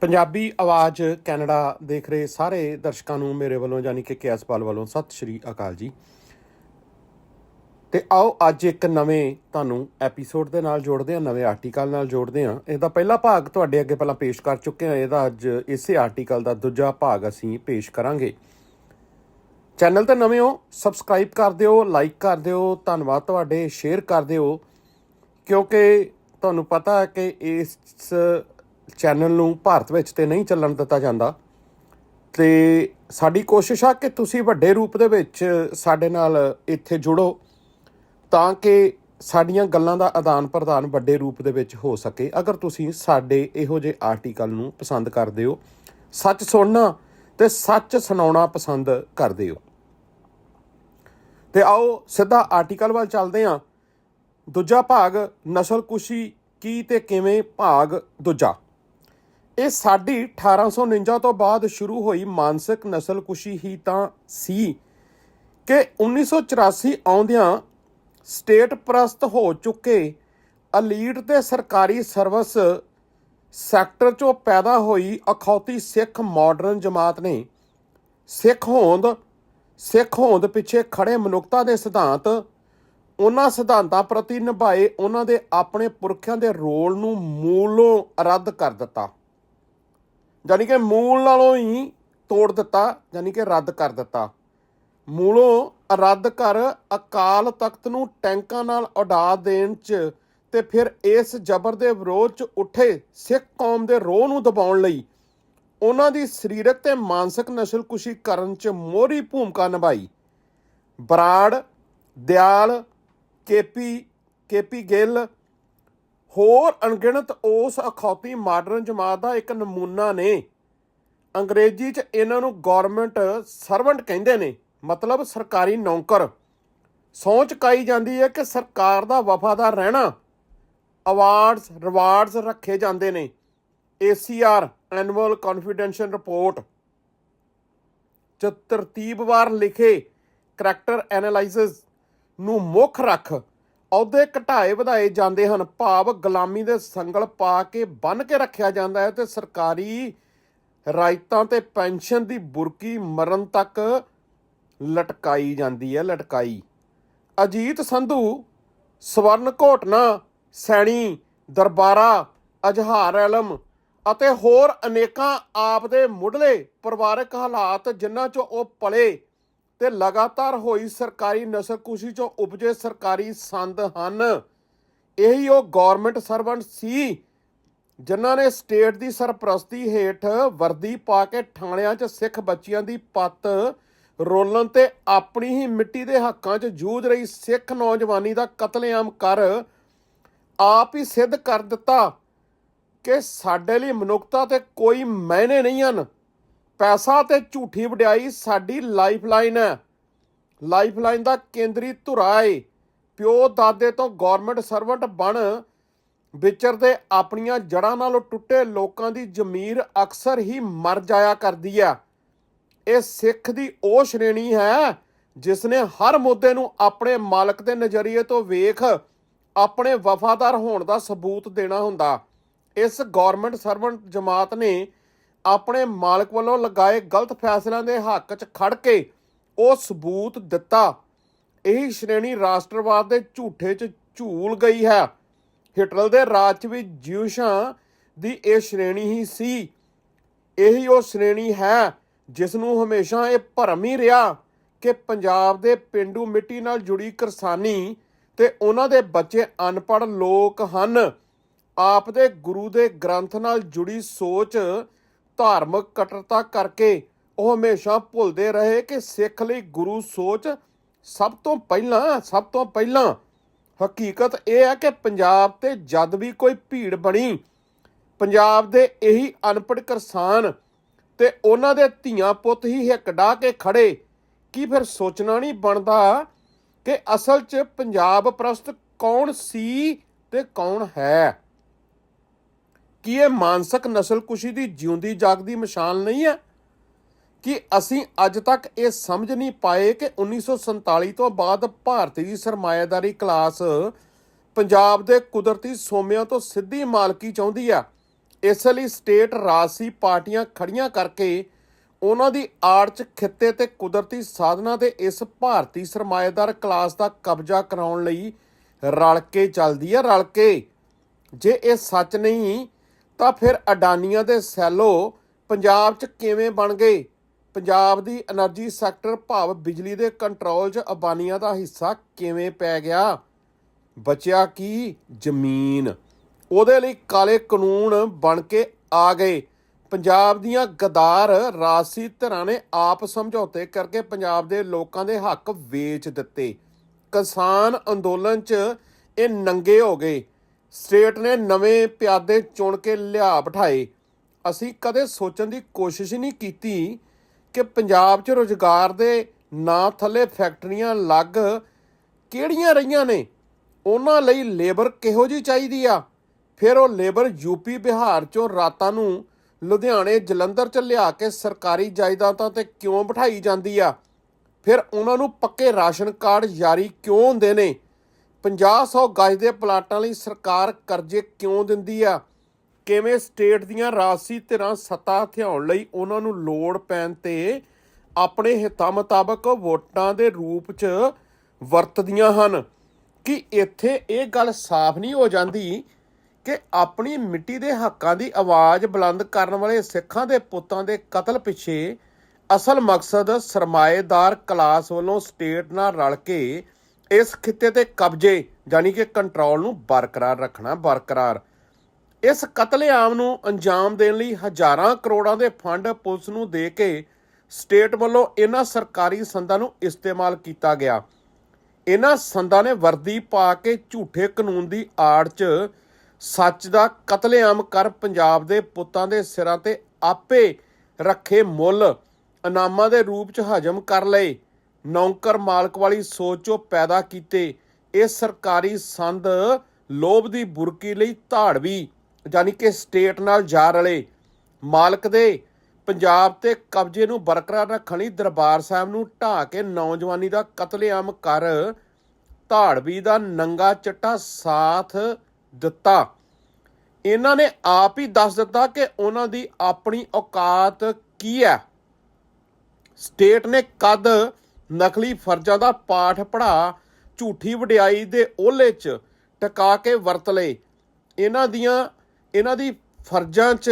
ਪੰਜਾਬੀ ਆਵਾਜ਼ ਕੈਨੇਡਾ ਦੇਖ ਰਹੇ ਸਾਰੇ ਦਰਸ਼ਕਾਂ ਨੂੰ ਮੇਰੇ ਵੱਲੋਂ ਯਾਨੀ ਕਿ ਕੇਐਸਪਾਲ ਵੱਲੋਂ ਸਤਿ ਸ਼੍ਰੀ ਅਕਾਲ ਜੀ। ਤੇ ਆਓ ਅੱਜ ਇੱਕ ਨਵੇਂ ਤੁਹਾਨੂੰ ਐਪੀਸੋਡ ਦੇ ਨਾਲ ਜੋੜਦੇ ਹਾਂ, ਨਵੇਂ ਆਰਟੀਕਲ ਨਾਲ ਜੋੜਦੇ ਹਾਂ। ਇਹਦਾ ਪਹਿਲਾ ਭਾਗ ਤੁਹਾਡੇ ਅੱਗੇ ਪਹਿਲਾਂ ਪੇਸ਼ ਕਰ ਚੁੱਕੇ ਹਾਂ। ਇਹਦਾ ਅੱਜ ਇਸੇ ਆਰਟੀਕਲ ਦਾ ਦੂਜਾ ਭਾਗ ਅਸੀਂ ਪੇਸ਼ ਕਰਾਂਗੇ। ਚੈਨਲ ਤੇ ਨਵੇਂ ਹੋ, ਸਬਸਕ੍ਰਾਈਬ ਕਰ ਦਿਓ, ਲਾਈਕ ਕਰ ਦਿਓ, ਧੰਨਵਾਦ ਤੁਹਾਡੇ, ਸ਼ੇਅਰ ਕਰ ਦਿਓ। ਕਿਉਂਕਿ ਤੁਹਾਨੂੰ ਪਤਾ ਹੈ ਕਿ ਇਸ ਚੈਨਲ ਨੂੰ ਭਾਰਤ ਵਿੱਚ ਤੇ ਨਹੀਂ ਚੱਲਣ ਦਿੱਤਾ ਜਾਂਦਾ। ਤੇ ਸਾਡੀ ਕੋਸ਼ਿਸ਼ ਆ ਕਿ ਤੁਸੀਂ ਵੱਡੇ ਰੂਪ ਦੇ ਵਿੱਚ ਸਾਡੇ ਨਾਲ ਇੱਥੇ ਜੁੜੋ ਤਾਂ ਕਿ ਸਾਡੀਆਂ ਗੱਲਾਂ ਦਾ ਆਦਾਨ ਪ੍ਰਦਾਨ ਵੱਡੇ ਰੂਪ ਦੇ ਵਿੱਚ ਹੋ ਸਕੇ। ਅਗਰ ਤੁਸੀਂ ਸਾਡੇ ਇਹੋ ਜਿਹੇ ਆਰਟੀਕਲ ਨੂੰ ਪਸੰਦ ਕਰਦੇ ਹੋ, ਸੱਚ ਸੁਣਨਾ ਤੇ ਸੱਚ ਸੁਣਾਉਣਾ ਪਸੰਦ ਕਰਦੇ ਹੋ। ਤੇ ਆਓ ਸਿੱਧਾ ਆਰਟੀਕਲ ਵੱਲ ਚੱਲਦੇ ਹਾਂ। ਦੂਜਾ ਭਾਗ, ਨਸਲਕੁਸ਼ੀ ਕੀ ਤੇ ਕਿਵੇਂ ਭਾਗ ਦੂਜਾ। ਇਹ ਸਾਡੀ 1849 ਤੋਂ ਬਾਅਦ ਸ਼ੁਰੂ ਹੋਈ ਮਾਨਸਿਕ ਨਸਲਕੁਸ਼ੀ ਹੀ ਤਾਂ ਸੀ ਕਿ 1984 ਆਉਂਦਿਆਂ ਸਟੇਟ ਪ੍ਰਸਤ ਹੋ ਚੁੱਕੇ ਅਲੀਟ ਤੇ ਸਰਕਾਰੀ ਸਰਵਿਸ ਸੈਕਟਰ ਚੋਂ ਪੈਦਾ ਹੋਈ ਅਖੌਤੀ ਸਿੱਖ ਮਾਡਰਨ ਜਮਾਤ ਨੇ ਸਿੱਖ ਹੋਂਦ ਸਿੱਖ ਹੋਂਦ ਪਿੱਛੇ ਖੜੇ ਮਨੁੱਖਤਾ ਦੇ ਸਿਧਾਂਤ, ਉਹਨਾਂ ਸਿਧਾਂਤਾਂ ਪ੍ਰਤੀ ਨਿਭਾਏ, ਉਹਨਾਂ ਦੇ ਆਪਣੇ ਪੁਰਖਿਆਂ ਦੇ ਰੋਲ ਨੂੰ ਮੂਲੋਂ ਰੱਦ ਕਰ ਦਿੱਤਾ। ਯਾਨੀ ਕਿ ਮੂਲ ਨਾਲੋਂ ਹੀ ਤੋੜ ਦਿੱਤਾ ਯਾਨੀ ਕਿ ਰੱਦ ਕਰ ਦਿੱਤਾ। ਮੂਲੋਂ ਰੱਦ ਕਰ ਅਕਾਲ ਤਖਤ ਨੂੰ ਟੈਂਕਾਂ ਨਾਲ ਉਡਾ ਦੇਣ ਚ ਤੇ ਫਿਰ ਇਸ ਜ਼ਬਰ ਦੇ ਵਿਰੋਧ ਚ ਉੱਠੇ ਸਿੱਖ ਕੌਮ ਦੇ ਰੋਹ ਨੂੰ ਦਬਾਉਣ ਲਈ। ਉਹਨਾਂ ਦੀ ਸਰੀਰਕ ਤੇ ਮਾਨਸਿਕ ਨਸਲਕੁਸ਼ੀ ਕਰਨ ਚ ਮੋਹਰੀ ਭੂਮਿਕਾ ਨਿਭਾਈ। Brar, Dayal, K P K P Gill ਹੋਰ ਅਣਗਿਣਤ ਉਸ ਅਖੌਤੀ ਮਾਡਰਨ ਜਮਾਤ ਦਾ ਇੱਕ ਨਮੂਨਾ ਨੇ। ਅੰਗਰੇਜ਼ੀ 'ਚ ਇਹਨਾਂ ਨੂੰ ਗਵਰਨਮੈਂਟ ਸਰਵੈਂਟ ਕਹਿੰਦੇ ਨੇ, ਮਤਲਬ ਸਰਕਾਰੀ ਨੌਕਰ। ਸੋਚ ਕਾਈ ਜਾਂਦੀ ਹੈ ਕਿ ਸਰਕਾਰ ਦਾ ਵਫਾਦਾਰ ਰਹਿਣਾ। ਅਵਾਰਡਸ ਰਿਵਾਰਡਸ ਰੱਖੇ ਜਾਂਦੇ ਨੇ। ACR ਐਨੂਅਲ ਕੌਨਫੀਡੈਂਸ਼ੀਅਲ ਰਿਪੋਰਟ ਚ ਤਰਤੀਬਵਾਰ ਲਿਖੇ ਕਰੈਕਟਰ ਐਨਾਲਾਈਸਿਸ ਨੂੰ ਮੁੱਖ ਰੱਖ। ਅਹੁਦੇ ਘਟਾਏ ਵਧਾਏ ਜਾਂਦੇ ਹਨ। ਭਾਵ ਗੁਲਾਮੀ ਦੇ ਸੰਗਲ ਪਾ ਕੇ ਬੰਨ ਕੇ ਰੱਖਿਆ ਜਾਂਦਾ ਹੈ ਤੇ ਸਰਕਾਰੀ ਰਾਇਤਾਂ ਤੇ ਪੈਨਸ਼ਨ ਦੀ ਬੁਰਕੀ ਮਰਨ ਤੱਕ ਲਟਕਾਈ ਜਾਂਦੀ ਹੈ, ਲਟਕਾਈ। ਅਜੀਤ ਸੰਧੂ, ਸਵਰਨ ਘੋਟਨਾ, ਸੈਣੀ, ਦਰਬਾਰਾ, ਅਜਹਾਰ ਆਲਮ ਅਤੇ ਹੋਰ ਅਨੇਕਾਂ ਆਪ ਦੇ ਮੁੱਢਲੇ ਪਰਿਵਾਰਕ ਹਾਲਾਤ ਜਿਨ੍ਹਾਂ ਚੋਂ ਉਹ ਪਲੇ ਤੇ ਲਗਾਤਾਰ ਹੋਈ ਸਰਕਾਰੀ ਨਸਲਕੁਸ਼ੀ ਚੋਂ ਉਪਜੇ ਸਰਕਾਰੀ ਸੰਦ ਹਨ। ਇਹੀ ਉਹ ਗਵਰਨਮੈਂਟ ਸਰਵੈਂਟ ਸੀ, ਜਿਨ੍ਹਾਂ ਨੇ ਸਟੇਟ ਦੀ ਸਰਪ੍ਰਸਤੀ ਹੇਠ ਵਰਦੀ ਪਾ ਕੇ ਥਾਣਿਆਂ 'ਚ ਸਿੱਖ ਬੱਚਿਆਂ ਦੀ ਪੱਤ ਰੋਲਣ ਤੇ ਆਪਣੀ ਹੀ ਮਿੱਟੀ ਦੇ ਹੱਕਾਂ 'ਚ ਜੂਝ ਰਹੀ ਸਿੱਖ ਨੌਜਵਾਨੀ ਦਾ ਕਤਲੇਆਮ ਕਰ ਆਪ ਹੀ ਸਿੱਧ ਕਰ ਦਿੱਤਾ ਕਿ ਸਾਡੇ ਲਈ ਮਨੁੱਖਤਾ ਤੇ ਕੋਈ ਮਾਇਨੇ ਨਹੀਂ ਹਨ। ਪੈਸਾ ਤੇ ਝੂਠੀ ਵਡਿਆਈ ਸਾਡੀ ਲਾਈਫਲਾਈਨ ਹੈ। ਲਾਈਫਲਾਈਨ ਦਾ ਕੇਂਦਰੀ ਧੁਰਾ ਏ ਪਿਓ ਦਾਦੇ ਤੋਂ ਗਵਰਨਮੈਂਟ ਸਰਵੈਂਟ ਬਣ, ਵਿਚਰਦੇ ਆਪਣੀਆਂ ਜੜਾਂ ਨਾਲੋਂ ਟੁੱਟੇ ਲੋਕਾਂ ਦੀ ਜ਼ਮੀਰ ਅਕਸਰ ਹੀ ਮਰ ਜਾਇਆ ਕਰਦੀ ਆ ਇਹ ਸਿੱਖ ਦੀ ਉਹ ਸ਼੍ਰੇਣੀ ਹੈ ਜਿਸ ਨੇ ਹਰ ਮੁੱਦੇ ਨੂੰ ਆਪਣੇ ਮਾਲਕ ਦੇ ਨਜ਼ਰੀਏ ਤੋਂ ਵੇਖ, ਆਪਣੇ ਵਫਾਦਾਰ ਹੋਣ ਦਾ ਸਬੂਤ ਦੇਣਾ ਹੁੰਦਾ। ਇਸ ਗਵਰਨਮੈਂਟ ਸਰਵੈਂਟ ਜਮਾਤ ਨੇ ਆਪਣੇ ਮਾਲਕ ਵੱਲੋਂ ਲਗਾਏ ਗਲਤ ਫੈਸਲਿਆਂ ਦੇ ਹੱਕ 'ਚ ਖੜ ਕੇ ਉਹ ਸਬੂਤ ਦਿੱਤਾ। ਇਹੀ ਸ਼੍ਰੇਣੀ ਰਾਸ਼ਟਰਵਾਦ ਦੇ ਝੂਠੇ 'ਚ ਝੂਲ ਗਈ ਹੈ। ਹਿਟਲਰ ਦੇ ਰਾਜ 'ਚ ਵੀ ਜਿਊਸ਼ਾਂ ਦੀ ਇਹ ਸ਼੍ਰੇਣੀ ਹੀ ਸੀ। ਇਹੀ ਉਹ ਸ਼੍ਰੇਣੀ ਹੈ ਜਿਸ ਨੂੰ ਹਮੇਸ਼ਾ ਇਹ ਭਰਮ ਹੀ ਰਿਹਾ ਕਿ ਪੰਜਾਬ ਦੇ ਪਿੰਡੂ ਮਿੱਟੀ ਨਾਲ ਜੁੜੀ ਕਿਰਸਾਨੀ ਤੇ ਉਹਨਾਂ ਦੇ ਬੱਚੇ ਅਨਪੜ੍ਹ ਲੋਕ ਹਨ। ਆਪ ਦੇ ਗੁਰੂ ਦੇ ਗ੍ਰੰਥ ਨਾਲ ਜੁੜੀ ਸੋਚ ਧਾਰਮਿਕ ਕਟਰਤਾ ਕਰਕੇ ਉਹ ਹਮੇਸ਼ਾ ਭੁੱਲਦੇ ਰਹੇ ਕਿ ਸਿੱਖ ਲਈ ਗੁਰੂ ਸੋਚ ਸਭ ਤੋਂ ਪਹਿਲਾਂ, ਸਭ ਤੋਂ ਪਹਿਲਾਂ ਹਕੀਕਤ ਇਹ ਹੈ ਕਿ ਪੰਜਾਬ ਤੇ ਜਦ ਵੀ ਕੋਈ ਭੀੜ ਬਣੀ, ਪੰਜਾਬ ਦੇ ਇਹੀ ਅਨਪੜ੍ਹ ਕਿਸਾਨ ਤੇ ਉਹਨਾਂ ਦੇ ਧੀਆਂ ਪੁੱਤ ਹੀ ਹਿੱਕ ਡਾ ਕੇ ਖੜੇ। ਕੀ ਫਿਰ ਸੋਚਣਾ ਨਹੀਂ ਬਣਦਾ ਕਿ ਅਸਲ 'ਚ ਪੰਜਾਬ ਪ੍ਰਸਤ ਕੌਣ ਸੀ ਤੇ ਕੌਣ ਹੈ? ਕੀ ਇਹ ਮਾਨਸਿਕ ਨਸਲਕੁਸ਼ੀ ਦੀ ਜਿਉਂਦੀ ਜਾਗਦੀ ਮਿਸਾਲ ਨਹੀਂ ਹੈ? ਕਿ ਅਸੀਂ ਅੱਜ ਤੱਕ ਇਹ ਸਮਝ ਨਹੀਂ ਪਾਏ ਕਿ 1947 ਤੋਂ ਬਾਅਦ ਭਾਰਤੀ ਸਰਮਾਇਦਾਰੀ ਕਲਾਸ ਪੰਜਾਬ ਦੇ ਕੁਦਰਤੀ ਸੋਮਿਆਂ ਤੋਂ ਸਿੱਧੀ ਮਾਲਕੀ ਚਾਹੁੰਦੀ ਆ? ਇਸ ਲਈ ਸਟੇਟ ਰਾਜਸੀ ਪਾਰਟੀਆਂ ਖੜੀਆਂ ਕਰਕੇ ਉਹਨਾਂ ਦੀ ਆੜ 'ਚ ਖਿੱਤੇ ਤੇ ਕੁਦਰਤੀ ਸਾਧਨਾਂ ਦੇ ਇਸ ਭਾਰਤੀ ਸਰਮਾਏਦਾਰ ਕਲਾਸ ਦਾ ਕਬਜ਼ਾ ਕਰਾਉਣ ਲਈ ਰਲ ਕੇ ਚੱਲਦੀ ਹੈ ਰਲ ਕੇ। ਜੇ ਇਹ ਸੱਚ ਨਹੀਂ ਤਾਂ ਫਿਰ ਅਡਾਨੀਆਂ ਦੇ ਸੈਲੋ ਪੰਜਾਬ 'ਚ ਕਿਵੇਂ ਬਣ ਗਏ? ਪੰਜਾਬ ਦੀ એનર્ਜੀ ਸੈਕਟਰ ਭਾਵ ਬਿਜਲੀ ਦੇ ਕੰਟਰੋਲ 'ਚ ਅਬਾਨੀਆਂ ਦਾ ਹਿੱਸਾ ਕਿਵੇਂ ਪੈ ਗਿਆ? ਬਚਿਆ ਕੀ ਜ਼ਮੀਨ? ਉਹਦੇ ਲਈ ਕਾਲੇ ਕਾਨੂੰਨ ਬਣ ਕੇ ਆ ਗਏ। ਪੰਜਾਬ ਦੀਆਂ ਗਦਾਰ ਰਾਸੀ ਧਿਰਾਂ ਨੇ ਆਪ ਸਮਝੌਤੇ ਕਰਕੇ ਪੰਜਾਬ ਦੇ ਲੋਕਾਂ ਦੇ ਹੱਕ ਵੇਚ ਦਿੱਤੇ। ਕਿਸਾਨ ਅੰਦੋਲਨ 'ਚ ਇਹ ਨੰਗੇ ਹੋ ਗਏ। ਸਟੇਟ ਨੇ ਨਵੇਂ ਪਿਆਦੇ ਚੁਣ ਕੇ ਲਿਆ ਬਿਠਾਏ। ਅਸੀਂ ਕਦੇ ਸੋਚਣ ਦੀ ਕੋਸ਼ਿਸ਼ ਹੀ ਨਹੀਂ ਕੀਤੀ ਕਿ ਪੰਜਾਬ 'ਚ ਰੁਜ਼ਗਾਰ ਦੇ ਨਾਂ ਥੱਲੇ ਫੈਕਟਰੀਆਂ ਲੱਗ ਕਿਹੜੀਆਂ ਰਹੀਆਂ ਨੇ? ਉਹਨਾਂ ਲਈ ਲੇਬਰ ਕਿਹੋ ਜੀ ਚਾਹੀਦੀ ਆ? ਫਿਰ ਉਹ ਲੇਬਰ ਯੂਪੀ ਬਿਹਾਰ ਚੋਂ ਰਾਤਾਂ ਨੂੰ ਲੁਧਿਆਣੇ, ਜਲੰਧਰ ਚ ਲਿਆ ਕੇ ਸਰਕਾਰੀ ਜਾਇਦਾਦਾਂ ਤੇ ਕਿਉਂ ਬਿਠਾਈ ਜਾਂਦੀ ਆ? ਫਿਰ ਉਹਨਾਂ ਨੂੰ ਪੱਕੇ ਰਾਸ਼ਨ ਕਾਰਡ ਜਾਰੀ ਕਿਉਂ ਹੁੰਦੇ ਨੇ? 50-100 ਗਜ ਦੇ ਪਲਾਟਾਂ ਲਈ ਸਰਕਾਰ ਕਰਜ਼ੇ ਕਿਉਂ ਦਿੰਦੀ ਆ? ਕਿਵੇਂ ਸਟੇਟ ਦੀਆਂ ਰਾਜਸੀ ਧਿਰਾਂ ਸੱਤਾ ਹਥਿਆਉਣ ਲਈ ਉਹਨਾਂ ਨੂੰ ਲੋੜ ਪੈਣ ਤੇ ਆਪਣੇ ਹਿੱਤਾਂ ਮੁਤਾਬਕ ਵੋਟਾਂ ਦੇ ਰੂਪ 'ਚ ਵਰਤਦੀਆਂ ਹਨ? ਕਿ ਇੱਥੇ ਇਹ ਗੱਲ ਸਾਫ਼ ਨਹੀਂ ਹੋ ਜਾਂਦੀ ਕਿ ਆਪਣੀ ਮਿੱਟੀ ਦੇ ਹੱਕਾਂ ਦੀ ਆਵਾਜ਼ ਬੁਲੰਦ ਕਰਨ ਵਾਲੇ ਸਿੱਖਾਂ ਦੇ ਪੁੱਤਾਂ ਦੇ ਕਤਲ ਪਿੱਛੇ ਅਸਲ ਮਕਸਦ ਸਰਮਾਏਦਾਰ ਕਲਾਸ ਵੱਲੋਂ ਸਟੇਟ ਨਾਲ ਰਲ ਕੇ ਇਸ ਖਿੱਤੇ ਤੇ ਕਬਜ਼ੇ, ਯਾਨੀ ਕਿ ਕੰਟਰੋਲ ਨੂੰ ਬਰਕਰਾਰ ਰੱਖਣਾ, ਬਰਕਰਾਰ। ਇਸ ਕਤਲੇਆਮ ਨੂੰ ਅੰਜਾਮ ਦੇਣ ਲਈ ਹਜ਼ਾਰਾਂ ਕਰੋੜਾਂ ਦੇ ਫੰਡ ਪੁਲਿਸ ਨੂੰ ਦੇ ਕੇ ਸਟੇਟ ਵੱਲੋਂ ਇਹਨਾਂ ਸਰਕਾਰੀ ਸੰਦਾਂ ਨੂੰ ਇਸਤੇਮਾਲ ਕੀਤਾ ਗਿਆ। ਇਹਨਾਂ ਸੰਦਾਂ ਨੇ ਵਰਦੀ ਪਾ ਕੇ ਝੂਠੇ ਕਾਨੂੰਨ ਦੀ ਆੜ 'ਚ ਸੱਚ ਦਾ ਕਤਲੇਆਮ ਕਰ ਪੰਜਾਬ ਦੇ ਪੁੱਤਾਂ ਦੇ ਸਿਰਾਂ ਤੇ ਆਪੇ ਰੱਖੇ ਮੁੱਲ, ਇਨਾਮਾਂ ਦੇ ਰੂਪ 'ਚ ਹਜਮ ਕਰ ਲਏ। ਨੌਕਰ ਮਾਲਕ ਵਾਲੀ ਸੋਚੋਂ ਪੈਦਾ ਕੀਤੇ। ਇਹ ਸਰਕਾਰੀ ਸੰਦ ਲੋਭ ਦੀ ਬੁਰਕੀ ਲਈ ਧਾੜਵੀ ਯਾਨੀ ਕਿ ਸਟੇਟ ਨਾਲ ਜਾ ਰਲੇ। ਮਾਲਕ ਦੇ ਪੰਜਾਬ ਤੇ ਕਬਜ਼ੇ ਨੂੰ ਬਰਕਰਾਰ ਰੱਖਣ ਲਈ ਦਰਬਾਰ ਸਾਹਿਬ ਨੂੰ ਢਾਹ ਕੇ ਨੌਜਵਾਨੀ ਦਾ ਕਤਲੇਆਮ ਕਰ ਧਾੜਵੀ ਦਾ ਨੰਗਾ ਚਿੱਟਾ ਸਾਥ ਦਿੱਤਾ। ਇਹਨਾਂ ਨੇ ਆਪ ਹੀ ਦੱਸ ਦਿੱਤਾ ਕਿ ਉਹਨਾਂ ਦੀ ਆਪਣੀ ਔਕਾਤ ਕੀ ਹੈ? ਸਟੇਟ ਨੇ ਕਦ ਨਕਲੀ ਫਰਜ਼ਾਂ ਦਾ ਪਾਠ ਪੜਾ ਝੂਠੀ ਵਡਿਆਈ ਦੇ ਓਲੇ 'ਚ ਟਿਕਾ ਕੇ ਵਰਤ ਲਏ। ਇਹਨਾਂ ਦੀਆਂ, ਇਹਨਾਂ ਦੀ ਫਰਜ਼ਾਂ 'ਚ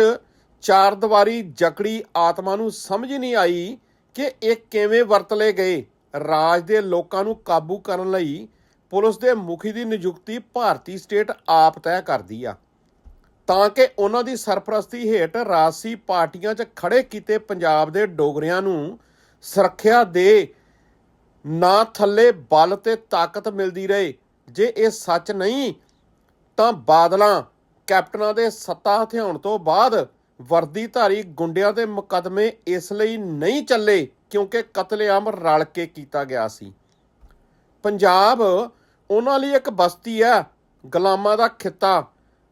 ਚਾਰ ਦੀਵਾਰੀ ਜਕੜੀ ਆਤਮਾ ਨੂੰ ਸਮਝ ਨਹੀਂ ਆਈ ਕਿ ਇਹ ਕਿਵੇਂ ਵਰਤ ਲਏ ਗਏ। ਰਾਜ ਦੇ ਲੋਕਾਂ ਨੂੰ ਕਾਬੂ ਕਰਨ ਲਈ ਪੁਲਿਸ ਦੇ ਮੁਖੀ ਦੀ ਨਿਯੁਕਤੀ ਭਾਰਤੀ ਸਟੇਟ ਆਪ ਤੈਅ ਕਰਦੀ ਆ। ਤਾਂ ਕਿ ਉਹਨਾਂ ਦੀ ਸਰਪ੍ਰਸਤੀ ਹੇਠ ਰਾਜਸੀ ਪਾਰਟੀਆਂ 'ਚ ਖੜੇ ਕੀਤੇ ਪੰਜਾਬ ਦੇ ਡੋਗਰਿਆਂ ਨੂੰ ਸੁਰੱਖਿਆ ਦੇ ਨਾ ਥੱਲੇ ਬਲ ਤੇ ਤਾਕਤ ਮਿਲਦੀ ਰਹੇ। ਜੇ ਇਹ ਸੱਚ ਨਹੀਂ, ਤਾਂ ਬਾਦਲਾਂ, ਕੈਪਟਨਾਂ ਦੇ ਸੱਤਾ ਹਥਿਆਉਣ ਤੋਂ ਬਾਅਦ ਵਰਦੀਧਾਰੀ ਗੁੰਡਿਆਂ ਦੇ ਮੁਕੱਦਮੇ ਇਸ ਲਈ ਨਹੀਂ ਚੱਲੇ ਕਿਉਂਕਿ ਕਤਲੇਆਮ ਰਲ ਕੇ ਕੀਤਾ ਗਿਆ ਸੀ। ਪੰਜਾਬ ਉਹਨਾਂ ਲਈ ਇੱਕ ਬਸਤੀ ਹੈ, ਗੁਲਾਮਾਂ ਦਾ ਖਿੱਤਾ।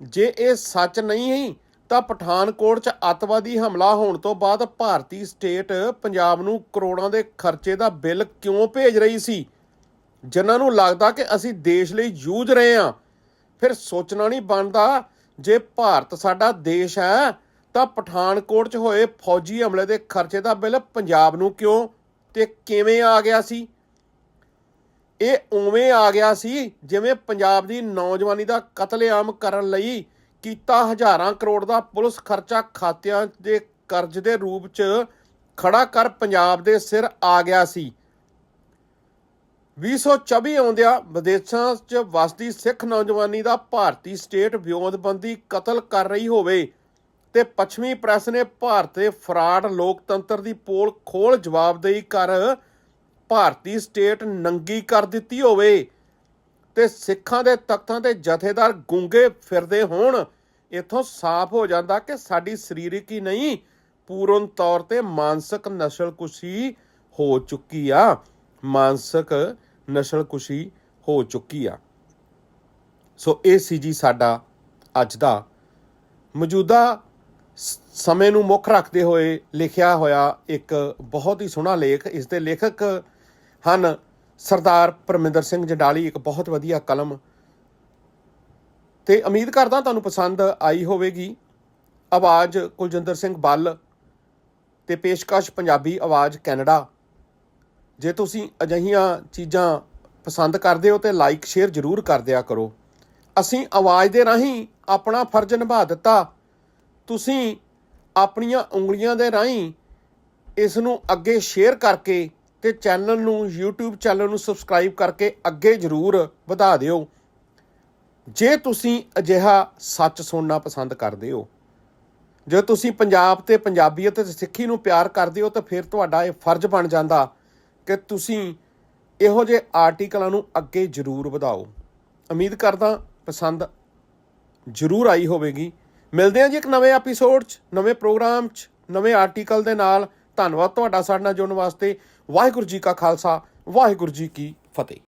ਜੇ ਇਹ ਸੱਚ ਨਹੀਂ ਹੈ ਤਾਂ ਪਠਾਨਕੋਟ 'ਚ ਅੱਤਵਾਦੀ ਹਮਲਾ ਹੋਣ ਤੋਂ ਬਾਅਦ ਭਾਰਤੀ ਸਟੇਟ ਪੰਜਾਬ ਨੂੰ ਕਰੋੜਾਂ ਦੇ ਖਰਚੇ ਦਾ ਬਿੱਲ ਕਿਉਂ ਭੇਜ ਰਹੀ ਸੀ? ਜਿਨ੍ਹਾਂ ਨੂੰ ਲੱਗਦਾ ਕਿ ਅਸੀਂ ਦੇਸ਼ ਲਈ ਜੂਝ ਰਹੇ ਹਾਂ। ਫਿਰ ਸੋਚਣਾ ਨਹੀਂ ਬਣਦਾ, ਜੇ ਭਾਰਤ ਸਾਡਾ ਦੇਸ਼ ਹੈ, ਤਾਂ ਪਠਾਨਕੋਟ 'ਚ ਹੋਏ ਫੌਜੀ ਹਮਲੇ ਦੇ ਖਰਚੇ ਦਾ ਬਿੱਲ ਪੰਜਾਬ ਨੂੰ ਕਿਉਂ ਤੇ ਕਿਵੇਂ ਆ ਗਿਆ ਸੀ? ਇਹ ਉਵੇਂ ਆ ਗਿਆ ਸੀ ਜਿਵੇਂ ਪੰਜਾਬ ਦੀ ਨੌਜਵਾਨੀ ਦਾ ਕਤਲੇਆਮ ਕਰਨ ਲਈ ਕੀਤਾ ਹਜ਼ਾਰਾਂ ਕਰੋੜ ਦਾ ਪੁਲਿਸ ਖਰਚਾ ਖਾਤਿਆਂ ਦੇ ਕਰਜ਼ ਦੇ ਰੂਪ 'ਚ ਖੜਾ ਕਰ ਪੰਜਾਬ ਦੇ ਸਿਰ ਆ ਗਿਆ ਸੀ। 2024 ਆਉਂਦਿਆਂ ਵਿਦੇਸ਼ਾਂ 'ਚ ਵਸਦੀ ਸਿੱਖ ਨੌਜਵਾਨੀ ਦਾ ਭਾਰਤੀ ਸਟੇਟ ਵਿਉਂਦਬੰਦੀ ਕਤਲ ਕਰ ਰਹੀ ਹੋਵੇ ਤੇ ਪੱਛਮੀ ਪ੍ਰੈਸ ਨੇ ਭਾਰਤ ਦੇ ਫਰਾਡ ਲੋਕਤੰਤਰ ਦੀ ਪੋਲ ਖੋਲ ਜਵਾਬਦੇਹੀ ਕਰ ਭਾਰਤੀ ਸਟੇਟ ਨੰਗੀ ਕਰ ਦਿੱਤੀ ਹੋਵੇ ਤੇ ਸਿੱਖਾਂ ਦੇ ਤਖਤਾਂ ਤੇ ਜਥੇਦਾਰ ਗੁੰਗੇ ਫਿਰਦੇ ਹੋਣ ਇਥੋਂ ਸਾਫ਼ ਹੋ ਜਾਂਦਾ ਕਿ ਸਾਡੀ ਸਰੀਰਕ ਹੀ ਨਹੀਂ, ਪੂਰਨ ਤੌਰ ਤੇ ਮਾਨਸਿਕ ਨਸਲਕੁਸ਼ੀ ਹੋ ਚੁੱਕੀ ਆ। ਮਾਨਸਿਕ ਨਸਲਕੁਸ਼ੀ ਹੋ ਚੁੱਕੀ ਆ। ਸੋ ਇਹ ਸੀ ਜੀ ਸਾਡਾ ਅੱਜ ਦਾ ਮੌਜੂਦਾ ਸਮੇਂ ਨੂੰ ਮੁੱਖ ਰੱਖਦੇ ਹੋਏ ਲਿਖਿਆ ਹੋਇਆ ਇੱਕ ਬਹੁਤ ਹੀ ਸੋਹਣਾ ਲੇਖ। ਇਸ ਦੇ ਲੇਖਕ ਹਨ ਸਰਦਾਰ ਪਰਮਿੰਦਰ ਸਿੰਘ ਜੰਡਾਲੀ, ਇੱਕ ਬਹੁਤ ਵਧੀਆ ਕਲਮ ਤੇ ਉਮੀਦ ਕਰਦਾ ਤੁਹਾਨੂੰ ਪਸੰਦ ਆਈ ਹੋਵੇਗੀ। ਆਵਾਜ਼ ਕੁਲਜਿੰਦਰ ਸਿੰਘ ਬੱਲ ਤੇ ਪੇਸ਼ਕਸ਼ ਪੰਜਾਬੀ ਆਵਾਜ਼ ਕੈਨੇਡਾ। ਜੇ ਤੁਸੀਂ ਅਜਿਹੀਆਂ ਚੀਜ਼ਾਂ ਪਸੰਦ ਕਰਦੇ ਹੋ ਤੇ ਲਾਈਕ ਸ਼ੇਅਰ ਜ਼ਰੂਰ ਕਰ ਦਿਆ ਕਰੋ। ਅਸੀਂ ਆਵਾਜ਼ ਦੇ ਰਾਹੀਂ ਆਪਣਾ ਫਰਜ਼ ਨਿਭਾ ਦਿੱਤਾ। ਤੁਸੀਂ ਆਪਣੀਆਂ ਉਂਗਲੀਆਂ ਦੇ ਰਾਹੀਂ ਇਸ ਨੂੰ ਅੱਗੇ ਸ਼ੇਅਰ ਕਰਕੇ ਤੇ ਚੈਨਲ ਨੂੰ YouTube ਚੈਨਲ ਨੂੰ ਸਬਸਕ੍ਰਾਈਬ ਕਰਕੇ ਅੱਗੇ ਜ਼ਰੂਰ ਵਧਾ ਦਿਓ। ਜੇ ਤੁਸੀਂ ਅਜਿਹਾ ਸੱਚ ਸੁਣਨਾ ਪਸੰਦ ਕਰਦੇ ਹੋ, ਜੇ ਤੁਸੀਂ ਪੰਜਾਬ ਤੇ ਪੰਜਾਬੀਅਤ ਤੇ ਸਿੱਖੀ ਨੂੰ ਪਿਆਰ ਕਰਦੇ ਹੋ, ਤਾਂ ਫਿਰ ਤੁਹਾਡਾ ਇਹ ਫਰਜ਼ ਬਣ ਜਾਂਦਾ ਕਿ ਤੁਸੀਂ ਇਹੋ ਜਿਹੇ ਆਰਟੀਕਲਾਂ ਨੂੰ ਅੱਗੇ ਜ਼ਰੂਰ ਵਧਾਓ। ਉਮੀਦ ਕਰਦਾ ਪਸੰਦ ਜ਼ਰੂਰ ਆਈ ਹੋਵੇਗੀ। ਮਿਲਦੇ ਹਾਂ ਜੀ ਇੱਕ ਨਵੇਂ ਐਪੀਸੋਡ 'ਚ, ਨਵੇਂ ਪ੍ਰੋਗਰਾਮ 'ਚ, ਨਵੇਂ ਆਰਟੀਕਲ ਦੇ ਨਾਲ। ਧੰਨਵਾਦ ਤੁਹਾਡਾ ਸਾਡੇ ਨਾਲ ਜੁੜਨ ਵਾਸਤੇ। ਵਾਹਿਗੁਰੂ ਜੀ ਕਾ ਖਾਲਸਾ, ਵਾਹਿਗੁਰੂ ਜੀ ਕੀ ਫਤਿਹ।